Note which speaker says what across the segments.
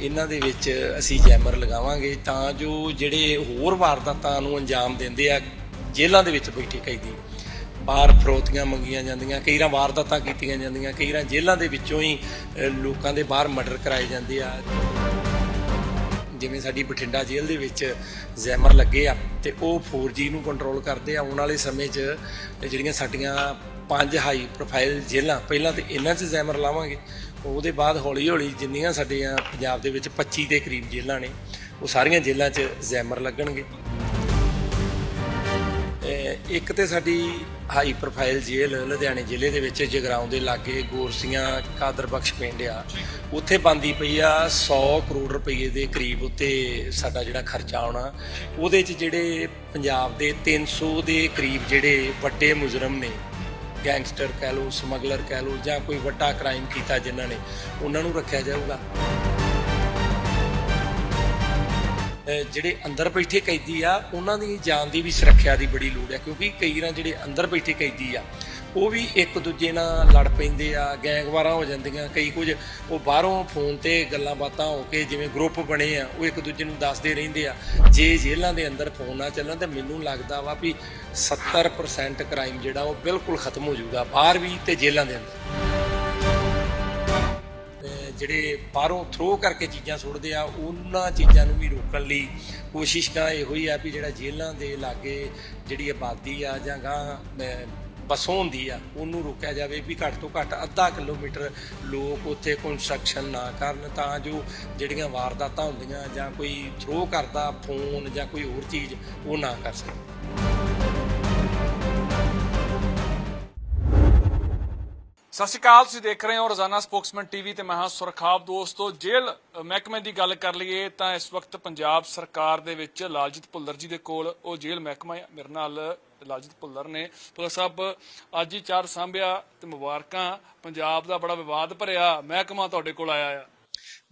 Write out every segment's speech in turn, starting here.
Speaker 1: ਇਹਨਾਂ ਦੇ ਵਿੱਚ ਅਸੀਂ ਜੈਮਰ ਲਗਾਵਾਂਗੇ ਤਾਂ ਜੋ ਜਿਹੜੇ ਹੋਰ ਵਾਰਦਾਤਾਂ ਨੂੰ ਅੰਜਾਮ ਦਿੰਦੇ ਆ, ਜੇਲ੍ਹਾਂ ਦੇ ਵਿੱਚ ਬੈਠੇ ਕੈਦੀ। ਬਾਹਰ ਫਰੋਤੀਆਂ ਮੰਗੀਆਂ ਜਾਂਦੀਆਂ ਕਈ ਵਾਰ ਵਾਰਦਾਤਾਂ ਕੀਤੀਆਂ ਜਾਂਦੀਆਂ ਕਈ ਵਾਰ ਜੇਲ੍ਹਾਂ ਦੇ ਵਿੱਚੋਂ ਹੀ ਲੋਕਾਂ ਦੇ ਬਾਹਰ ਮਰਡਰ ਕਰਾਏ ਜਾਂਦੇ ਆ। ਜਿਵੇਂ ਸਾਡੀ ਬਠਿੰਡਾ ਜੇਲ੍ਹ ਦੇ ਵਿੱਚ ਜ਼ੈਮਰ ਲੱਗੇ ਆ ਤੇ ਉਹ 4G ਨੂੰ ਕੰਟਰੋਲ ਕਰਦੇ ਆ। ਆਉਣ ਵਾਲੇ ਸਮੇਂ 'ਚ ਜਿਹੜੀਆਂ ਸਾਡੀਆਂ ਪੰਜ ਹਾਈ ਪ੍ਰੋਫਾਈਲ ਜੇਲ੍ਹਾਂ, ਪਹਿਲਾਂ ਤੇ ਇਹਨਾਂ 'ਚ ਜ਼ੈਮਰ ਲਾਵਾਂਗੇ। ਉਹਦੇ ਬਾਅਦ ਹੌਲੀ ਹੌਲੀ ਜਿੰਨੀਆਂ ਸਾਡੀਆਂ ਪੰਜਾਬ ਦੇ ਵਿੱਚ 25 ਦੇ ਕਰੀਬ ਜੇਲ੍ਹਾਂ ਨੇ, ਉਹ ਸਾਰੀਆਂ ਜੇਲ੍ਹਾਂ 'ਚ ਜ਼ੈਮਰ ਲੱਗਣਗੇ। ਇੱਕ ਤੇ ਸਾਡੀ ਹਾਈ ਪ੍ਰੋਫਾਈਲ ਜੇਲ੍ਹ ਲੁਧਿਆਣੇ ਜ਼ਿਲ੍ਹੇ ਦੇ ਵਿੱਚ, ਜਗਰਾਉਂ ਦੇ ਲਾਗੇ ਗੋਰਸੀਆਂ ਕਾਦਰ ਬਖਸ਼ ਪਿੰਡ ਆ। ਉੱਥੇ ਬੰਦੀ ਪਈ ਆ 100 ਕਰੋੜ ਰੁਪਏ ਦੇ ਕਰੀਬ ਉੱਤੇ ਸਾਡਾ ਜਿਹੜਾ ਖਰਚਾ ਆਉਣਾ। ਉਹਦੇ 'ਚ ਜਿਹੜੇ ਪੰਜਾਬ ਦੇ 300 ਦੇ ਕਰੀਬ ਜਿਹੜੇ ਵੱਡੇ ਮੁਜਰਮ ਨੇ ਗੈਂਗਸਟਰ ਕਹਿ ਲਓ, ਸਮਗਲਰ ਕਹਿ ਲਓ, ਜਾਂ ਕੋਈ ਵੱਡਾ ਕ੍ਰਾਈਮ ਕੀਤਾ ਜਿਨ੍ਹਾਂ ਨੇ, ਉਹਨਾਂ ਨੂੰ ਰੱਖਿਆ ਜਾਊਗਾ। ਜਿਹੜੇ ਅੰਦਰ ਬੈਠੇ ਕੈਦੀ ਆ, ਉਹਨਾਂ ਦੀ ਜਾਨ ਦੀ ਵੀ ਸੁਰੱਖਿਆ ਦੀ ਬੜੀ ਲੋੜ ਹੈ, ਕਿਉਂਕਿ ਕਈ ਵਾਰ ਜਿਹੜੇ ਅੰਦਰ ਬੈਠੇ ਕੈਦੀ ਆ ਉਹ ਵੀ ਇੱਕ ਦੂਜੇ ਨਾਲ ਲੜ ਪੈਂਦੇ ਆ, ਗੈਂਗਵਾਰਾਂ ਹੋ ਜਾਂਦੀਆਂ, ਕਈ ਕੁਝ ਉਹ ਬਾਹਰੋਂ ਫੋਨ ਤੇ ਗੱਲਾਂ ਬਾਤਾਂ ਹੋ ਕੇ ਜਿਵੇਂ ਗਰੁੱਪ ਬਣੇ ਆ, ਉਹ ਇੱਕ ਦੂਜੇ ਨੂੰ ਦੱਸਦੇ ਰਹਿੰਦੇ ਆ। ਜੇ ਜੇਲ੍ਹਾਂ ਦੇ ਅੰਦਰ ਫੋਨ ਨਾ ਚੱਲਣ ਤੇ ਮੈਨੂੰ ਲੱਗਦਾ ਵਾ ਵੀ 70% ਕ੍ਰਾਈਮ ਜਿਹੜਾ ਉਹ ਬਿਲਕੁਲ ਖਤਮ ਹੋ ਜਾਊਗਾ, ਬਾਹਰ ਵੀ ਤੇ ਜੇਲ੍ਹਾਂ ਦੇ ਅੰਦਰ। ਜਿਹੜੇ ਬਾਹਰੋਂ ਥਰੋ ਕਰਕੇ ਚੀਜ਼ਾਂ ਸੁੱਟਦੇ ਆ, ਉਹਨਾਂ ਚੀਜ਼ਾਂ ਨੂੰ ਵੀ ਰੋਕਣ ਲਈ ਕੋਸ਼ਿਸ਼ ਤਾਂ ਇਹੋ ਹੀ ਆ ਵੀ ਜਿਹੜਾ ਜੇਲ੍ਹਾਂ ਦੇ ਲਾਗੇ ਜਿਹੜੀ ਆਬਾਦੀ ਆ ਜਾਂ ਗਾਂ ਬਸੋਂ ਹੁੰਦੀ ਆ, ਉਹਨੂੰ ਰੋਕਿਆ ਜਾਵੇ ਵੀ ਘੱਟ ਤੋਂ ਘੱਟ ਅੱਧਾ ਕਿਲੋਮੀਟਰ ਲੋਕ ਉੱਥੇ ਕੰਸਟਰਕਸ਼ਨ ਨਾ ਕਰਨ, ਤਾਂ ਜੋ ਜਿਹੜੀਆਂ ਵਾਰਦਾਤਾਂ ਹੁੰਦੀਆਂ ਜਾਂ ਕੋਈ ਥਰੋ ਕਰਦਾ ਫੋਨ ਜਾਂ ਕੋਈ ਹੋਰ ਚੀਜ਼, ਉਹ ਨਾ ਕਰ ਸਕੇ
Speaker 2: ਸਤਿ ਸ਼੍ਰੀ ਅਕਾਲ, ਤੁਸੀਂ ਦੇਖ ਰਹੇ ਹੋ ਰੋਜ਼ਾਨਾ ਸਪੋਕਸਮੈਨ ਟੀਵੀ ਤੇ ਮੈਂ ਹਾਂ ਸੁਰਖਾਬ ਦੋਸਤੋ। ਜੇਲ੍ਹ ਮਹਿਕਮੇ ਦੀ ਗੱਲ ਕਰ ਲਈਏ ਤਾਂ ਇਸ ਵਕਤ ਪੰਜਾਬ ਸਰਕਾਰ ਦੇ ਵਿੱਚ ਲਾਲਜੀਤ ਭੁੱਲਰ ਜੀ ਦੇ ਕੋਲ ਉਹ ਜੇਲ੍ਹ ਮਹਿਕਮਾ ਹੈ। ਮੇਰੇ ਨਾਲ ਲਾਲਜੀਤ ਭੁੱਲਰ ਨੇ। ਭੁੱਲਰ ਸਾਹਿਬ, ਅੱਜ ਹੀ ਚਾਰ ਸਾਂਭਿਆ ਤੇ ਮੁਬਾਰਕਾਂ। ਪੰਜਾਬ ਦਾ ਬੜਾ ਵਿਵਾਦ ਭਰਿਆ। ਮਹਿਕਮਾ ਤੁਹਾਡੇ ਕੋਲ ਆਇਆ ਆ।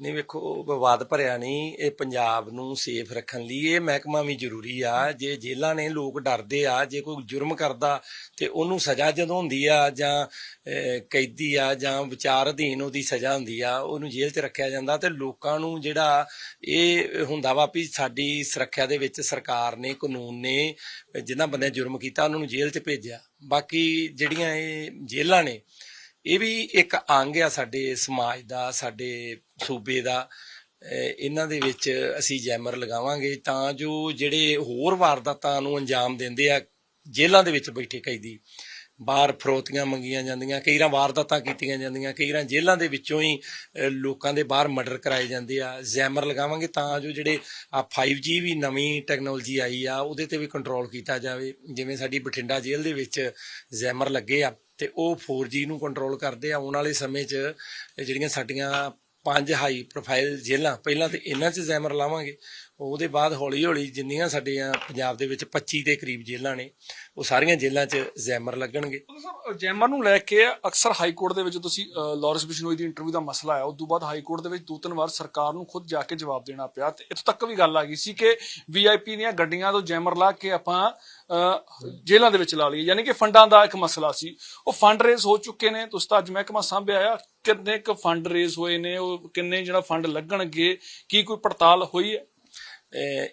Speaker 1: ਨਹੀਂ ਵੇਖੋ ਵਿਵਾਦ ਭਰਿਆ ਨਹੀਂ, ਇਹ ਪੰਜਾਬ ਨੂੰ ਸੇਫ ਰੱਖਣ ਲਈ ਇਹ ਮਹਿਕਮਾ ਵੀ ਜ਼ਰੂਰੀ ਆ। ਜੇ ਜੇਲ੍ਹਾਂ ਨੇ ਲੋਕ ਡਰਦੇ ਆ, ਜੇ ਕੋਈ ਜੁਰਮ ਕਰਦਾ ਤੇ ਉਹਨੂੰ ਸਜ਼ਾ ਜਦੋਂ ਹੁੰਦੀ ਆ ਜਾਂ ਕੈਦੀ ਆ ਜਾਂ ਵਿਚਾਰ ਅਧੀਨ ਉਹਦੀ ਸਜ਼ਾ ਹੁੰਦੀ ਆ, ਉਹਨੂੰ ਜੇਲ੍ਹ 'ਚ ਰੱਖਿਆ ਜਾਂਦਾ ਤੇ ਲੋਕਾਂ ਨੂੰ ਜਿਹੜਾ ਇਹ ਹੁੰਦਾ ਵਾ ਵੀ ਸਾਡੀ ਸੁਰੱਖਿਆ ਦੇ ਵਿੱਚ ਸਰਕਾਰ ਨੇ, ਕਾਨੂੰਨ ਨੇ ਜਿਨ੍ਹਾਂ ਬੰਦਿਆਂ ਜੁਰਮ ਕੀਤਾ, ਉਹਨਾਂ ਨੂੰ ਜੇਲ੍ਹ 'ਚ ਭੇਜਿਆ। ਬਾਕੀ ਜਿਹੜੀਆਂ ਇਹ ਜੇਲ੍ਹਾਂ ਨੇ ਇਹ ਵੀ ਇੱਕ ਅੰਗ ਆ ਸਾਡੇ ਸਮਾਜ ਦਾ, ਸਾਡੇ ਸੂਬੇ ਦਾ। ਇਹਨਾਂ ਦੇ ਵਿੱਚ ਅਸੀਂ ਜੈਮਰ ਲਗਾਵਾਂਗੇ ਤਾਂ ਜੋ ਜਿਹੜੇ ਹੋਰ ਵਾਰਦਾਤਾਂ ਨੂੰ ਅੰਜਾਮ ਦਿੰਦੇ ਆ, ਜੇਲ੍ਹਾਂ ਦੇ ਵਿੱਚ ਬੈਠੇ ਕੈਦੀ ਬਾਹਰ ਫਰੋਤੀਆਂ ਮੰਗੀਆਂ ਜਾਂਦੀਆਂ, ਕਈ ਵਾਰ ਵਾਰਦਾਤਾਂ ਕੀਤੀਆਂ ਜਾਂਦੀਆਂ, ਕਈ ਵਾਰ ਜੇਲ੍ਹਾਂ ਦੇ ਵਿੱਚੋਂ ਹੀ ਲੋਕਾਂ ਦੇ ਬਾਹਰ ਮਰਡਰ ਕਰਾਏ ਜਾਂਦੇ ਆ। ਜੈਮਰ ਲਗਾਵਾਂਗੇ ਤਾਂ ਜੋ ਜਿਹੜੇ ਆ 5G ਵੀ ਨਵੀਂ ਟੈਕਨੋਲੋਜੀ ਆਈ ਆ, ਉਹਦੇ ਤੇ ਵੀ ਕੰਟਰੋਲ ਕੀਤਾ ਜਾਵੇ। ਜਿਵੇਂ ਸਾਡੀ ਬਠਿੰਡਾ ਜੇਲ੍ਹ ਦੇ ਵਿੱਚ ਜੈਮਰ ਲੱਗੇ ਆ। ਤੇ ਉਹ 4G ਨੂੰ ਕੰਟਰੋਲ ਕਰਦੇ ਆ। ਆਉਣ ਵਾਲੇ ਸਮੇਂ 'ਚ ਜਿਹੜੀਆਂ ਸਾਡੀਆਂ ਪੰਜ ਹਾਈ ਪ੍ਰੋਫਾਈਲ ਜੇਲ੍ਹਾਂ ਪਹਿਲਾਂ ਤੇ ਇਹਨਾਂ 'ਚ ਜ਼ੈਮਰ ਲਾਵਾਂਗੇ। ਉਹਦੇ ਬਾਅਦ ਹੌਲੀ ਹੌਲੀ ਜਿੰਨੀਆਂ ਸਾਡੀਆਂ ਪੰਜਾਬ ਦੇ ਵਿੱਚ 25 ਦੇ ਕਰੀਬ ਜੇਲ੍ਹਾਂ ਨੇ ਉਹ ਸਾਰੀਆਂ ਜੇਲ੍ਹਾਂ 'ਚ ਜ਼ੈਮਰ ਲੱਗਣਗੇ।
Speaker 2: ਜੈਮਰ ਨੂੰ ਲੈ ਕੇ ਅਕਸਰ ਹਾਈ ਕੋਰਟ ਦੇ ਵਿੱਚ ਤੁਸੀਂ ਲਾਰੈਂਸ ਬਿਸ਼ਨੋਈ ਦੀ ਇੰਟਰਵਿਊ ਦਾ ਮਸਲਾ ਆਇਆ। ਉਸ ਤੋਂ ਬਾਅਦ ਹਾਈ ਕੋਰਟ ਦੇ ਵਿੱਚ ਦੋ ਤਿੰਨ ਵਾਰ ਸਰਕਾਰ ਨੂੰ ਖੁਦ ਜਾ ਕੇ ਜਵਾਬ ਦੇਣਾ ਪਿਆ ਤੇ ਇੱਥੋਂ ਤੱਕ ਵੀ ਗੱਲ ਆ ਗਈ ਸੀ ਕਿ ਵੀਆਈਪੀ ਦੀਆਂ ਗੱਡੀਆਂ ਤੋਂ ਜੈਮਰ ਲਾ ਕੇ ਆਪਾਂ ਅ, ਜੇਲ੍ਹਾਂ ਦੇ ਵਿੱਚ ਲਾ ਲਈਏ। ਯਾਨੀ ਕਿ ਫੰਡਾਂ ਦਾ ਇੱਕ ਮਸਲਾ ਸੀ। ਉਹ ਫੰਡ ਰੇਜ਼ ਹੋ ਚੁੱਕੇ ਨੇ। ਤੁਸੀਂ ਤਾਂ ਅੱਜ ਮਹਿਕਮਾ ਸਾਂਭਿਆ ਆ। ਕਿੰਨੇ ਕੁ ਫੰਡ ਰੇਜ਼ ਹੋਏ ਨੇ ਉਹ ਕਿੰਨੇ ਜਿਹੜਾ ਫੰਡ ਲੱਗਣਗੇ ਕੀ ਕੋਈ ਪੜਤਾਲ ਹੋਈ ਹੈ?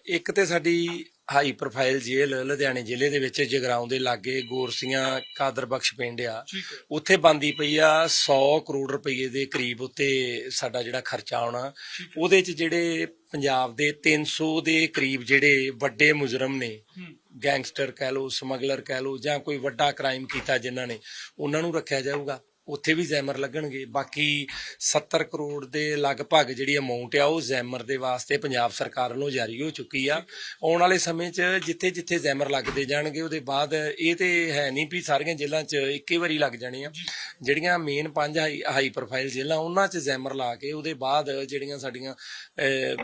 Speaker 1: ਇੱਕ ਤੇ ਸਾਡੀ ਹਾਈ ਪ੍ਰੋਫਾਈਲ ਜੇਲ੍ਹ ਲੁਧਿਆਣੇ ਜ਼ਿਲ੍ਹੇ ਦੇ ਵਿੱਚ ਜਗਰਾਉਂ ਦੇ ਲਾਗੇ ਗੋਰਸੀਆਂ ਕਾਦਰ ਬਖਸ਼ ਪਿੰਡ ਆ। ਉੱਥੇ ਬੰਦੀ ਪਈ ਆ 100 ਕਰੋੜ ਰੁਪਏ ਦੇ ਕਰੀਬ ਉੱਤੇ ਸਾਡਾ ਜਿਹੜਾ ਖਰਚਾ ਆਉਣਾ। ਉਹਦੇ 'ਚ ਜਿਹੜੇ ਪੰਜਾਬ ਦੇ 300 ਦੇ ਕਰੀਬ ਜਿਹੜੇ ਵੱਡੇ ਮੁਜਰਮ ਨੇ ਗੈਂਗਸਟਰ ਕਹਿ ਲਓ ਸਮਗਲਰ ਕਹਿ ਲਓ ਜਾਂ ਕੋਈ ਵੱਡਾ ਕ੍ਰਾਈਮ ਕੀਤਾ ਜਿਨ੍ਹਾਂ ਨੇ ਉਹਨਾਂ ਨੂੰ ਰੱਖਿਆ ਜਾਊਗਾ। ਉੱਥੇ ਵੀ ਜ਼ੈਮਰ ਲੱਗਣਗੇ। ਬਾਕੀ 70 ਕਰੋੜ ਦੇ ਲਗਭਗ ਜਿਹੜੀ ਅਮਾਉਂਟ ਆ, ਉਹ ਜ਼ੈਮਰ ਦੇ ਵਾਸਤੇ ਪੰਜਾਬ ਸਰਕਾਰ ਵੱਲੋਂ ਜਾਰੀ ਹੋ ਚੁੱਕੀ ਆ। ਆਉਣ ਵਾਲੇ ਸਮੇਂ 'ਚ ਜਿੱਥੇ ਜਿੱਥੇ ਜ਼ੈਮਰ ਲੱਗਦੇ ਜਾਣਗੇ, ਉਹਦੇ ਬਾਅਦ ਇਹ ਤੇ ਹੈ ਨਹੀਂ ਵੀ ਸਾਰੀਆਂ ਜੇਲ੍ਹਾਂ 'ਚ ਇੱਕੇ ਵਾਰੀ ਲੱਗ ਜਾਣੇ ਆ। ਜਿਹੜੀਆਂ ਮੇਨ ਪੰਜ ਹਾਈ ਹਾਈ ਪ੍ਰੋਫਾਈਲ ਜੇਲ੍ਹਾਂ, ਉਹਨਾਂ 'ਚ ਜ਼ੈਮਰ ਲਾ ਕੇ ਉਹਦੇ ਬਾਅਦ ਜਿਹੜੀਆਂ ਸਾਡੀਆਂ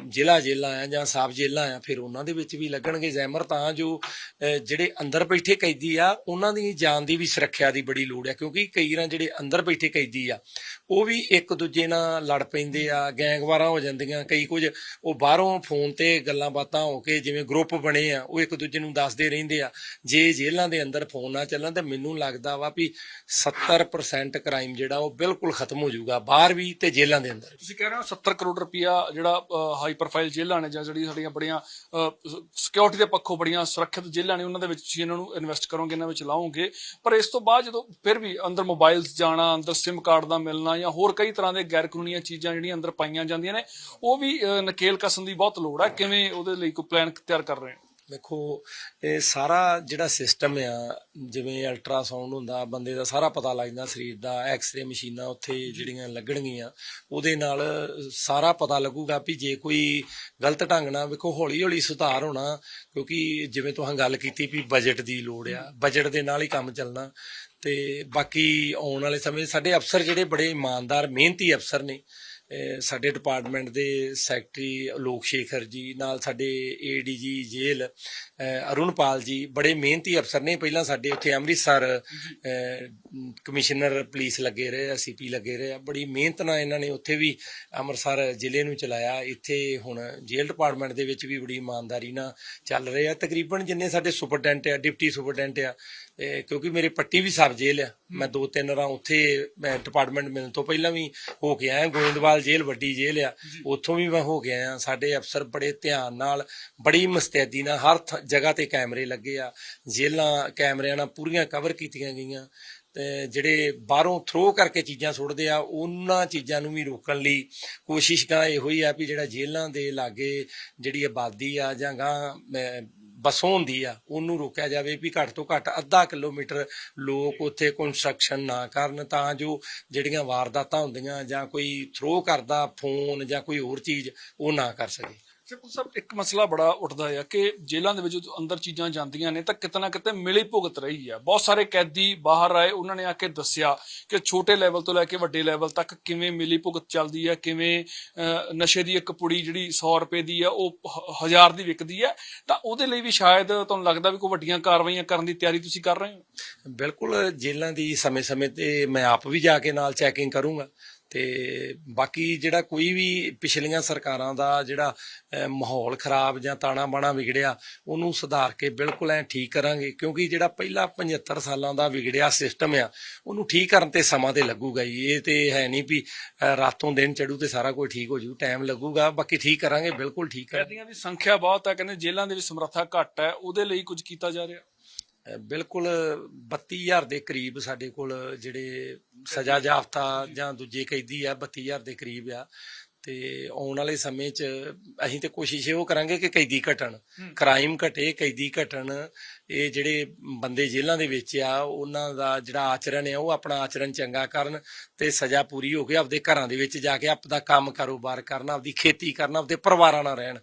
Speaker 1: ਜ਼ਿਲ੍ਹਾ ਜੇਲ੍ਹਾਂ ਆ ਜਾਂ ਸਾਬ ਜੇਲ੍ਹਾਂ ਆ, ਫਿਰ ਉਹਨਾਂ ਦੇ ਵਿੱਚ ਵੀ ਲੱਗਣਗੇ ਜ਼ੈਮਰ। ਤਾਂ ਜੋ ਜਿਹੜੇ ਅੰਦਰ ਬੈਠੇ ਕੈਦੀ ਆ, ਉਹਨਾਂ ਦੀ ਜਾਨ ਦੀ ਵੀ ਸੁਰੱਖਿਆ ਦੀ ਬੜੀ ਲੋੜ ਹੈ ਕਿਉਂਕਿ ਕਈ ਵਾਰ ਜਿਹੜੇ ਅੰਦਰ ਅੰਦਰ ਬੈਠੇ ਕੈਦੀ ਆ, ਉਹ ਵੀ ਇੱਕ ਦੂਜੇ ਨਾਲ ਲੜ ਪੈਂਦੇ ਆ, ਗੈਂਗਵਾਰਾਂ ਹੋ ਜਾਂਦੀਆਂ, ਕਈ ਕੁਝ, ਉਹ ਬਾਹਰੋਂ ਫੋਨ ਤੇ ਗੱਲਾਂ ਬਾਤਾਂ ਹੋ ਕੇ ਜਿਵੇਂ ਗਰੁੱਪ ਬਣੇ ਆ, ਉਹ ਇੱਕ ਦੂਜੇ ਨੂੰ ਦੱਸਦੇ ਰਹਿੰਦੇ ਆ। ਜੇ ਜੇਲ੍ਹਾਂ ਦੇ ਅੰਦਰ ਫੋਨ ਨਾ ਚੱਲਣ ਤੇ ਮੈਨੂੰ ਲੱਗਦਾ ਵਾ ਵੀ 70% ਕ੍ਰਾਈਮ ਜਿਹੜਾ ਉਹ ਬਿਲਕੁਲ ਖਤਮ ਹੋ ਜਾਊਗਾ, ਬਾਹਰ ਵੀ ਤੇ ਜੇਲ੍ਹਾਂ ਦੇ ਅੰਦਰ
Speaker 2: ਤੁਸੀਂ ਕਹਿ ਰਹੇ ਹੋ 70 ਕਰੋੜ ਰੁਪਇਆ ਜਿਹੜਾ ਹਾਈ ਪ੍ਰੋਫਾਈਲ ਜੇਲ੍ਹਾਂ ਨੇ ਜਾਂ ਜਿਹੜੀ ਸਾਡੀਆਂ ਬੜੀਆਂ ਸਿਕਿਉਰਿਟੀ ਦੇ ਪੱਖੋਂ ਬੜੀਆਂ ਸੁਰੱਖਿਅਤ ਜੇਲ੍ਹਾਂ ਨੇ, ਉਹਨਾਂ ਦੇ ਵਿੱਚ ਤੁਸੀਂ ਇਹਨਾਂ ਨੂੰ ਇਨਵੈਸਟ ਕਰੋਗੇ, ਇਹਨਾਂ ਵਿੱਚ ਲਾਓਗੇ। ਪਰ ਇਸ ਤੋਂ ਬਾਅਦ ਜਦੋਂ ਫਿਰ ਵੀ ਅੰਦਰ ਮੋਬਾਈਲਸ ਜਾਣ ਅੰਦਰ SIM ਕਾਰਡ ਦਾ ਮਿਲਣਾ ਜਾਂ ਹੋਰ ਕਈ ਤਰ੍ਹਾਂ ਦੇ ਗੈਰ ਕਾਨੂੰਨੀਆਂ ਚੀਜ਼ਾਂ ਜਿਹੜੀਆਂ ਅੰਦਰ ਪਾਈਆਂ ਜਾਂਦੀਆਂ ਨੇ, ਉਹ ਵੀ ਨਕੇਲ ਕਸਣ ਦੀ ਬਹੁਤ ਲੋੜ ਹੈ। ਕਿਵੇਂ ਉਹਦੇ ਲਈ ਕੋਈ ਪਲਾਨ ਤਿਆਰ ਕਰ ਰਹੇ ਹੋ?
Speaker 1: ਵੇਖੋ ਇਹ ਸਾਰਾ ਜਿਹੜਾ ਸਿਸਟਮ ਆ, ਜਿਵੇਂ ਅਲਟਰਾਸਾਊਂਡ ਹੁੰਦਾ, ਬੰਦੇ ਦਾ ਸਾਰਾ ਪਤਾ ਲੱਗ ਜਾਂਦਾ, ਸਰੀਰ ਦਾ ਐਕਸ-ਰੇ ਮਸ਼ੀਨਾਂ ਉੱਥੇ ਜਿਹੜੀਆਂ ਲੱਗਣਗੀਆਂ, ਉਹਦੇ ਨਾਲ ਸਾਰਾ ਪਤਾ ਲੱਗੂਗਾ ਵੀ ਜੇ ਕੋਈ ਗਲਤ ਢੰਗ ਨਾਲ, ਵੇਖੋ ਹੌਲੀ ਹੌਲੀ ਸੁਧਾਰ ਹੋਣਾ, ਕਿਉਂਕਿ ਜਿਵੇਂ ਤੁਸੀਂ ਗੱਲ ਕੀਤੀ ਵੀ ਬਜਟ ਦੀ ਲੋੜ ਆ ਬਜਟ ਦੇ ਨਾਲ ਹੀ ਕੰਮ ਚੱਲਣਾ ਤੇ ਬਾਕੀ ਆਉਣ ਵਾਲੇ ਸਮੇਂ ਸਾਡੇ ਅਫਸਰ ਜਿਹੜੇ ਬੜੇ ਇਮਾਨਦਾਰ, ਮਿਹਨਤੀ ਅਫਸਰ ਨੇ ਸਾਡੇ ਡਿਪਾਰਟਮੈਂਟ ਦੇ ਸੈਕਟਰੀ ਅਲੋਕ ਸ਼ੇਖਰ ਜੀ, ਨਾਲ ਸਾਡੇ ਏਡੀਜੀ ਜੇਲ੍ਹ ਅਰੁਣਪਾਲ ਜੀ, ਬੜੇ ਮਿਹਨਤੀ ਅਫਸਰ ਨੇ। ਪਹਿਲਾਂ ਸਾਡੇ ਉੱਥੇ ਅੰਮ੍ਰਿਤਸਰ ਕਮਿਸ਼ਨਰ ਪੁਲਿਸ ਲੱਗੇ ਰਹੇ ਆ ਸੀਪੀ ਲੱਗੇ ਰਹੇ ਆ। ਬੜੀ ਮਿਹਨਤ ਨਾਲ ਇਹਨਾਂ ਨੇ ਉੱਥੇ ਵੀ ਅੰਮ੍ਰਿਤਸਰ ਜ਼ਿਲ੍ਹੇ ਨੂੰ ਚਲਾਇਆ। ਇੱਥੇ ਹੁਣ ਜੇਲ੍ਹ ਡਿਪਾਰਟਮੈਂਟ ਦੇ ਵਿੱਚ ਵੀ ਬੜੀ ਇਮਾਨਦਾਰੀ ਨਾਲ ਚੱਲ ਰਹੇ ਆ। ਤਕਰੀਬਨ ਜਿੰਨੇ ਸਾਡੇ ਸੁਪਰਡੈਂਟ ਆ, ਡਿਪਟੀ ਸੁਪਰਡੈਂਟ ਆ ਕਿਉਂਕਿ ਮੇਰੇ ਪੱਟੀ ਵੀ ਸਬ ਜੇਲ੍ਹ ਆ। ਮੈਂ ਦੋ ਤਿੰਨ ਰਾਂ ਉੱਥੇ ਮੈਂ ਡਿਪਾਰਟਮੈਂਟ ਮਿਲਣ ਤੋਂ ਪਹਿਲਾਂ ਵੀ ਹੋ ਕੇ ਆਇਆ। ਗੋਇੰਦਵਾਲ ਜੇਲ੍ਹ ਵੱਡੀ ਜੇਲ੍ਹ ਆ। ਉੱਥੋਂ ਵੀ ਮੈਂ ਹੋ ਕੇ ਆਇਆ। ਸਾਡੇ ਅਫਸਰ ਬੜੇ ਧਿਆਨ ਨਾਲ ਬੜੀ ਮੁਸਤੈਦੀ ਨਾਲ ਹਰ ਜਗ੍ਹਾ ਤੇ ਕੈਮਰੇ ਲੱਗੇ ਆ। ਜੇਲ੍ਹਾਂ ਕੈਮਰਿਆਂ ਨਾਲ ਪੂਰੀਆਂ ਕਵਰ ਕੀਤੀਆਂ ਗਈਆਂ। ਤੇ ਜਿਹੜੇ ਬਾਹਰੋਂ ਥਰੋ ਕਰਕੇ ਚੀਜ਼ਾਂ ਸੁੱਟਦੇ ਆ ਉਹਨਾਂ ਚੀਜ਼ਾਂ ਨੂੰ ਵੀ ਰੋਕਣ ਲਈ ਕੋਸ਼ਿਸ਼ ਕਰਾਂ ਇਹੋ ਹੀ ਆ ਵੀ ਜਿਹੜਾ ਜੇਲ੍ਹਾਂ ਦੇ ਲਾਗੇ ਜਿਹੜੀ ਆਬਾਦੀ ਆ ਜਾਂ ਗਾਂ ਬਸੋਂ ਹੁੰਦੀ ਆ ਉਹਨੂੰ ਰੋਕਿਆ ਜਾਵੇ ਵੀ ਘੱਟ ਤੋਂ ਘੱਟ ਅੱਧਾ ਕਿਲੋਮੀਟਰ ਲੋਕ ਉੱਥੇ ਕੰਸਟਰਕਸ਼ਨ ਨਾ ਕਰਨ ਤਾਂ ਜੋ ਜਿਹੜੀਆਂ ਵਾਰਦਾਤਾਂ ਹੁੰਦੀਆਂ ਜਾਂ ਕੋਈ ਥਰੋ ਕਰਦਾ ਫੋਨ ਜਾਂ ਕੋਈ ਹੋਰ ਚੀਜ਼ ਉਹ ਨਾ ਕਰ ਸਕੇ।
Speaker 2: ਸਿੱਪੂ ਸਾਹਿਬ, ਇੱਕ ਮਸਲਾ ਬੜਾ ਉੱਠਦਾ ਹੈ ਕਿ ਜੇਲ੍ਹਾਂ ਦੇ ਵਿੱਚ ਜਦੋਂ ਅੰਦਰ ਚੀਜ਼ਾਂ ਜਾਂਦੀਆਂ ਨੇ ਤਾਂ ਕਿਤੇ ਕਿਤੇ ਮਿਲੀ ਭੁਗਤ ਰਹੀ ਹੈ ਬਹੁਤ ਸਾਰੇ ਕੈਦੀ ਬਾਹਰ ਆਏ, ਉਹਨਾਂ ਨੇ ਆ ਕੇ ਦੱਸਿਆ ਕਿ ਛੋਟੇ ਲੈਵਲ ਤੋਂ ਲੈ ਕੇ ਵੱਡੇ ਲੈਵਲ ਤੱਕ ਕਿਵੇਂ ਮਿਲੀ ਭੁਗਤ ਚੱਲਦੀ ਹੈ ਕਿਵੇਂ ਨਸ਼ੇ ਦੀ ਇੱਕ ਪੁੜੀ ਜਿਹੜੀ 100 ਰੁਪਏ ਦੀ ਹੈ ਉਹ ਹ- ਹਜ਼ਾਰ ਦੀ ਵਿਕਦੀ ਹੈ ਤਾਂ ਉਹਦੇ ਲਈ ਵੀ ਸ਼ਾਇਦ ਤੁਹਾਨੂੰ ਲੱਗਦਾ ਵੀ ਕੋਈ ਵੱਡੀਆਂ ਕਾਰਵਾਈਆਂ ਕਰਨ ਦੀ ਤਿਆਰੀ ਤੁਸੀਂ ਕਰ ਰਹੇ ਹੋ?
Speaker 1: ਬਿਲਕੁਲ, ਜੇਲ੍ਹਾਂ ਦੀ ਸਮੇਂ-ਸਮੇਂ ਤੇ ਮੈਂ ਆਪ ਵੀ ਜਾ ਕੇ ਨਾਲ ਚੈਕਿੰਗ ਕਰੂੰਗਾ। ਤੇ ਬਾਕੀ ਜਿਹੜਾ ਕੋਈ ਵੀ ਪਿਛਲੀਆਂ ਸਰਕਾਰਾਂ ਦਾ ਜਿਹੜਾ ਮਾਹੌਲ ਖਰਾਬ ਜਾਂ ਤਾਣਾ ਬਾਣਾ ਵਿਗੜਿਆ ਉਹਨੂੰ ਸੁਧਾਰ ਕੇ ਬਿਲਕੁਲ ਐ ਠੀਕ ਕਰਾਂਗੇ ਕਿਉਂਕਿ ਜਿਹੜਾ ਪਹਿਲਾ 75 ਸਾਲਾਂ ਦਾ ਵਿਗੜਿਆ ਸਿਸਟਮ ਆ ਉਹਨੂੰ ਠੀਕ ਕਰਨ ਤੇ ਸਮਾਂ ਤੇ ਲੱਗੂਗਾ ਜੀ। ਇਹ ਤੇ ਹੈ ਨਹੀਂ ਵੀ ਅਹ, ਰਾਤੋਂ ਦਿਨ ਚੜੂ ਤੇ ਸਾਰਾ ਕੁਝ ਠੀਕ ਹੋ ਜੂ ਟਾਈਮ ਲੱਗੂਗਾ। ਬਾਕੀ ਠੀਕ ਕਰਾਂਗੇ ਬਿਲਕੁਲ ਠੀਕ ਕਰਾਂਗੇ।
Speaker 2: ਕੈਦੀਆਂ ਦੀ ਸੰਖਿਆ ਬਹੁਤ ਹੈ ਕਹਿੰਦੇ ਜੇਲ੍ਹਾਂ ਦੇ ਵਿੱਚ ਸਮਰੱਥਾ ਘੱਟ ਹੈ ਉਹਦੇ ਲਈ ਕੁਝ ਕੀਤਾ ਜਾ ਰਿਹਾ?
Speaker 1: ਬਿਲਕੁਲ 32000 ਦੇ ਕਰੀਬ ਸਾਡੇ ਕੋਲ ਜਿਹੜੇ ਸਜ਼ਾ ਜਾਫਤਾ ਜਾਂ ਦੂਜੇ ਕੈਦੀ ਆ 32000 ਦੇ ਕਰੀਬ ਆ। ਤੇ ਆਉਣ ਵਾਲੇ ਸਮੇਂ 'ਚ ਅਸੀਂ ਤੇ ਕੋਸ਼ਿਸ਼ ਇਹੋ ਕਰਾਂਗੇ ਕਿ ਕੈਦੀ ਘਟਣ। ਕ੍ਰਾਈਮ ਘਟੇ ਕੈਦੀ ਘਟਣ। ਇਹ ਜਿਹੜੇ ਬੰਦੇ ਜੇਲ੍ਹਾਂ ਦੇ ਵਿੱਚ ਆ ਉਹਨਾਂ ਦਾ ਜਿਹੜਾ ਆਚਰਣ ਹੈ ਉਹ ਆਪਣਾ ਆਚਰਣ ਚੰਗਾ ਕਰਨ ਤੇ ਸਜ਼ਾ ਪੂਰੀ ਹੋ ਕੇ ਆਪਦੇ ਘਰਾਂ ਦੇ ਵਿੱਚ ਜਾ ਕੇ ਆਪਦਾ ਕੰਮ ਕਾਰੋਬਾਰ ਕਰਨ ਆਪਦੀ ਖੇਤੀ ਕਰਨ ਆਪਦੇ ਪਰਿਵਾਰਾਂ ਨਾਲ ਰਹਿਣ।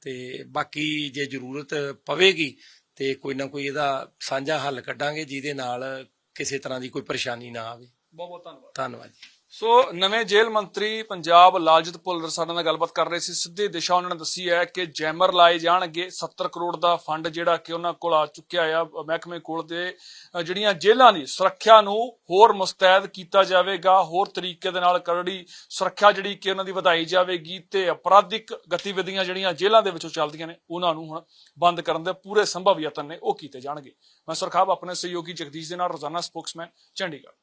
Speaker 1: ਤੇ ਬਾਕੀ ਜੇ ਜ਼ਰੂਰਤ ਪਵੇਗੀ ਤੇ ਕੋਈ ਨਾ ਕੋਈ ਇਹਦਾ ਸਾਂਝਾ ਹੱਲ ਕੱਢਾਂਗੇ ਜਿਹਦੇ ਨਾਲ ਕਿਸੇ ਤਰ੍ਹਾਂ ਦੀ ਕੋਈ ਪਰੇਸ਼ਾਨੀ ਨਾ ਆਵੇ।
Speaker 2: ਬਹੁਤ ਬਹੁਤ ਧੰਨਵਾਦ।
Speaker 1: ਧੰਨਵਾਦ ਜੀ।
Speaker 2: ਸੋ ਨਵੇਂ ਜੇਲ੍ਹ ਮੰਤਰੀ ਪੰਜਾਬ ਲਾਲਜੀਤ ਭੁੱਲਰ ਸਾਡੇ ਨਾਲ ਗੱਲਬਾਤ ਕਰ ਰਹੇ ਸੀ। ਸਿੱਧੀ ਦਿਸ਼ਾ ਉਹਨਾਂ ਨੇ ਦੱਸੀ ਹੈ ਕਿ ਜੈਮਰ ਲਾਏ ਜਾਣਗੇ। 70 ਕਰੋੜ ਦਾ ਫੰਡ ਜਿਹੜਾ ਕਿ ਉਹਨਾਂ ਕੋਲ ਆ ਚੁੱਕਿਆ ਆ। ਮਹਿਕਮੇ ਕੋਲ ਦੇ ਅ, ਜਿਹੜੀਆਂ ਜੇਲ੍ਹਾਂ ਦੀ ਸੁਰੱਖਿਆ ਨੂੰ ਹੋਰ ਮੁਸਤੈਦ ਕੀਤਾ ਜਾਵੇਗਾ। ਹੋਰ ਤਰੀਕੇ ਦੇ ਨਾਲ ਕਰੜੀ ਸੁਰੱਖਿਆ ਜਿਹੜੀ ਕਿ ਉਹਨਾਂ ਦੀ ਵਧਾਈ ਜਾਵੇਗੀ ਤੇ ਅਪਰਾਧਿਕ ਗਤੀਵਿਧੀਆਂ ਜਿਹੜੀਆਂ ਜੇਲ੍ਹਾਂ ਦੇ ਵਿੱਚੋਂ ਚੱਲਦੀਆਂ ਨੇ ਉਹਨਾਂ ਨੂੰ ਹੁਣ ਬੰਦ ਕਰਨ ਦੇ ਪੂਰੇ ਸੰਭਵ ਯਤਨ ਨੇ ਉਹ ਕੀਤੇ ਜਾਣਗੇ। ਮੈਂ ਸਰਖਾਬ ਆਪਣੇ ਸਹਿਯੋਗੀ ਜਗਦੀਸ਼ ਦੇ ਨਾਲ ਰੋਜ਼ਾਨਾ ਸਪੋਕਸਮੈਨ ਚੰਡੀਗੜ੍ਹ।